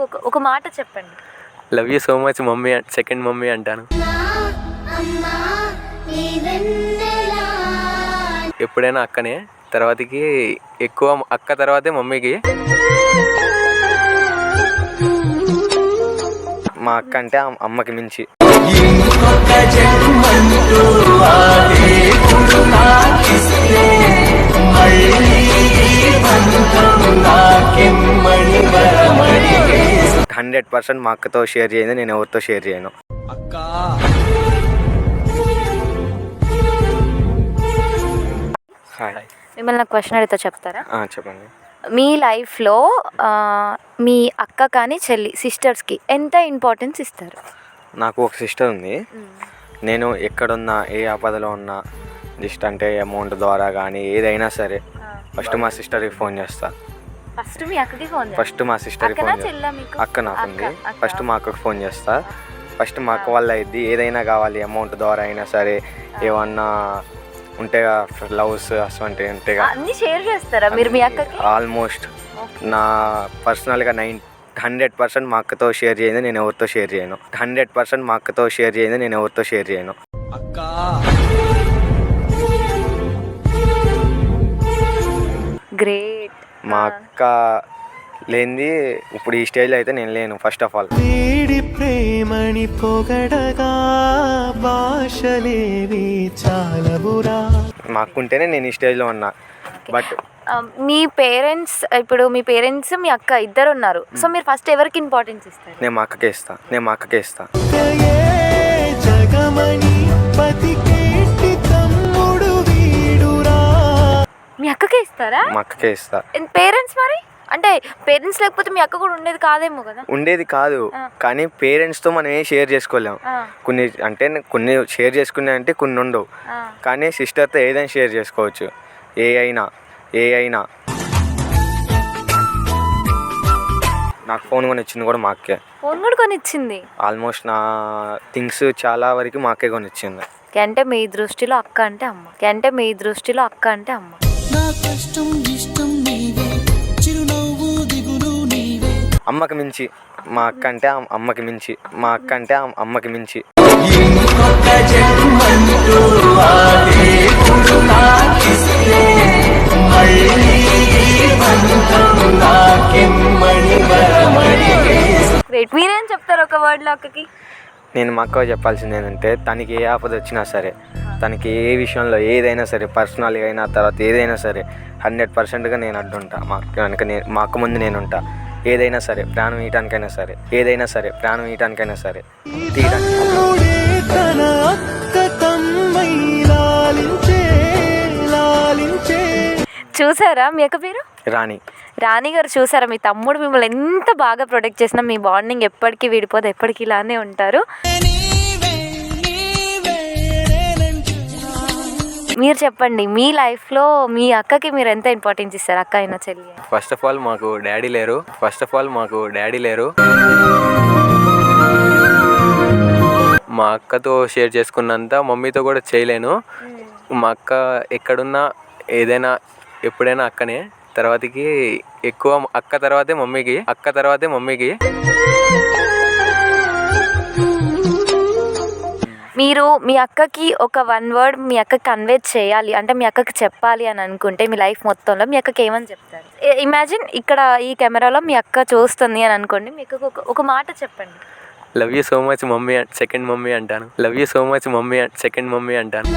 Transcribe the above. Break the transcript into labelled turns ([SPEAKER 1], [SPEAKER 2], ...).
[SPEAKER 1] ఒక ఒక మాట చెప్పండి.
[SPEAKER 2] Love you so much mummy second mummy అంటాను. ఎప్పుడైనా అక్కనే తర్వాతకి ఎక్కువ అక్క తర్వాతే మమ్మీకి.
[SPEAKER 3] మా అక్క అంటే అమ్- అమ్మకి మించి. హండ్రెడ్ పర్సెంట్ మా అక్కతో షేర్ చేయను నేను ఎవరితో షేర్ చేయను. హాయ్
[SPEAKER 1] మిమ్మల్ని నాకు క్వశ్చన్ అడిగితే చెప్తారా?
[SPEAKER 3] ఆ, చెప్పండి.
[SPEAKER 1] మీ లైఫ్లో మీ అక్క కానీ చెల్లి సిస్టర్స్కి ఎంత ఇంపార్టెన్స్ ఇస్తారు?
[SPEAKER 3] నాకు ఒక సిస్టర్ ఉంది. నేను ఎక్కడున్నా ఏ ఆపదలో ఉన్నా జస్ట్ అంటే అమౌంట్ ద్వారా కానీ ఏదైనా సరే ఫస్ట్ మా సిస్టర్కి ఫోన్ చేస్తా.
[SPEAKER 1] ఫస్ట్ మీ అక్కకి ఫోన్
[SPEAKER 3] ఫస్ట్ మా సిస్టర్కి
[SPEAKER 1] అక్కనా
[SPEAKER 3] ఫోన్? అక్క నాకు ఉంది
[SPEAKER 1] అక్క, అక్క.
[SPEAKER 3] ఫస్ట్ మా అక్కకి ఫోన్ చేస్తా. ఫస్ట్ మా అక్క వల్ల అయింది ఏదైనా కావాలి అమౌంట్ ద్వారా అయినా సరే ఏమన్నా ఉంటే లవ్స్ అటువంటి ఉంటే
[SPEAKER 1] అన్ని షేర్ చేస్తారా మీరు మీ అక్కకి?
[SPEAKER 3] ఆల్మోస్ట్ నా పర్సనల్గా నైన్ హండ్రెడ్ పర్సెంట్ మా అక్కతో షేర్ చేయను నేను ఎవరితో షేర్ చేయను. హండ్రెడ్ పర్సెంట్ మా అక్కతో షేర్ చేయను నేను ఎవరితో షేర్ చేయను.
[SPEAKER 1] గ్రేట్
[SPEAKER 3] మా అక్క లేనిది ఇప్పుడు ఈ స్టేజ్లో అయితే నేను లేను ఫస్ట్ ఆఫ్ ఆల్
[SPEAKER 4] వీడి ప్రేమని పొగడగా భాషలేవి చాలవురా
[SPEAKER 3] మా అక్క ఉంటేనే నేను ఈ స్టేజ్లో ఉన్నా. బట్
[SPEAKER 1] మీ పేరెంట్స్ ఇప్పుడు మీ పేరెంట్స్ మీ అక్క ఇద్దరు ఉన్నారు సో మీరు ఫస్ట్ ఎవరికి ఇంపార్టెన్స్ ఇస్తారు?
[SPEAKER 3] నేను మా అక్కకే ఇస్తా నేను మా అక్కకే ఇస్తా.
[SPEAKER 1] ఇస్తారా?
[SPEAKER 3] మా అక్కకే ఇస్తా.
[SPEAKER 1] పేరెంట్స్ మరి? అంటే పేరెంట్స్ లేకపోతే మీ అక్క కూడా ఉండేది కాదేమో కదా.
[SPEAKER 3] ఉండేది కాదు. కానీ పేరెంట్స్తో మనం ఏం షేర్ చేసుకోలేం. కొన్ని అంటే కొన్ని షేర్ చేసుకునే అంటే కొన్ని ఉండవు. కానీ సిస్టర్తో ఏదైనా షేర్ చేసుకోవచ్చు. ఏ అయినా ఏ అయినా. నాకు ఫోన్ కొని ఇచ్చింది కూడా మా అక్కే.
[SPEAKER 1] ఫోన్ కూడా కొని ఇచ్చింది
[SPEAKER 3] ఆల్మోస్ట్ నా థింగ్స్ చాలా వరకు మా అక్కే కొని ఇచ్చింది
[SPEAKER 1] అంటే మీ దృష్టిలో అక్క అంటే అమ్మ. అంటే మీ దృష్టిలో అక్క అంటే అమ్మ.
[SPEAKER 4] కష్టం ఇష్టం నీవే. చిరునవ్వు దిగులు నీవే.
[SPEAKER 3] అమ్మకి మించి మా అక్క అంటే అమ్- అమ్మకి మించి మా అక్క అంటే అమ్- అమ్మకి మించి.
[SPEAKER 1] గ్రేట్ మీరేం చెప్తారు ఒక వర్డ్లో అక్కకి?
[SPEAKER 3] నేను మా అక్క చెప్పాల్సింది ఏంటంటే తనకి ఏ ఆపద వచ్చినా సరే తనకి ఏ విషయంలో ఏదైనా సరే పర్సనల్గా అయినా తర్వాత ఏదైనా సరే హండ్రెడ్ పర్సెంట్గా నేను అడ్డుంటా. మా అక్క వెనక నేను మా అక్క ముందు నేను ఉంటా. ఏదైనా సరే ప్రాణం ఇయటానికైనా సరే ఏదైనా సరే ప్రాణం ఇయటానికైనా సరే తీయడానికి
[SPEAKER 1] చూసారా మీ అక్క పేరు?
[SPEAKER 3] రాణి.
[SPEAKER 1] రాణి గారు చూసారా? మీ తమ్ముడు మిమ్మల్ని ఎంత బాగా ప్రొటెక్ట్ చేసినా మీ బాండింగ్ ఎప్పటికీ విడిపోదు ఎప్పటికీ ఇలానే ఉంటారు. మీరు చెప్పండి మీ లైఫ్లో మీ అక్కకి మీరు ఎంత ఇంపార్టెన్స్ ఇస్తారు? అక్క అయినా చెల్లి?
[SPEAKER 2] ఫస్ట్ ఆఫ్ ఆల్ మాకు డాడీ లేరు. ఫస్ట్ ఆఫ్ ఆల్ మాకు డాడీ లేరు. మా అక్కతో షేర్ చేసుకున్నంత మమ్మీతో కూడా చేయలేను. మా అక్క ఎక్కడున్నా ఏదైనా ఎప్పుడైనా అక్కనే తర్వాతకి ఎక్కువ అక్క తర్వాతే మమ్మీకి అక్క తర్వాతే మమ్మీకి.
[SPEAKER 1] మీరు మీ అక్కకి ఒక వన్ వర్డ్ మీ అక్కకి కన్వే చేయాలి అంటే మీ అక్కకి చెప్పాలి అని అనుకుంటే మీ లైఫ్ మొత్తంలో మీ అక్కకి ఏమని చెప్తారు? ఇమాజిన్ ఇక్కడ ఈ కెమెరాలో మీ అక్క చూస్తుంది అని అనుకోండి మీకు ఒక ఒక మాట చెప్పండి.
[SPEAKER 2] Love you so much mummy second mummy అంటాను. Love you so much mummy second mummy అంటాను.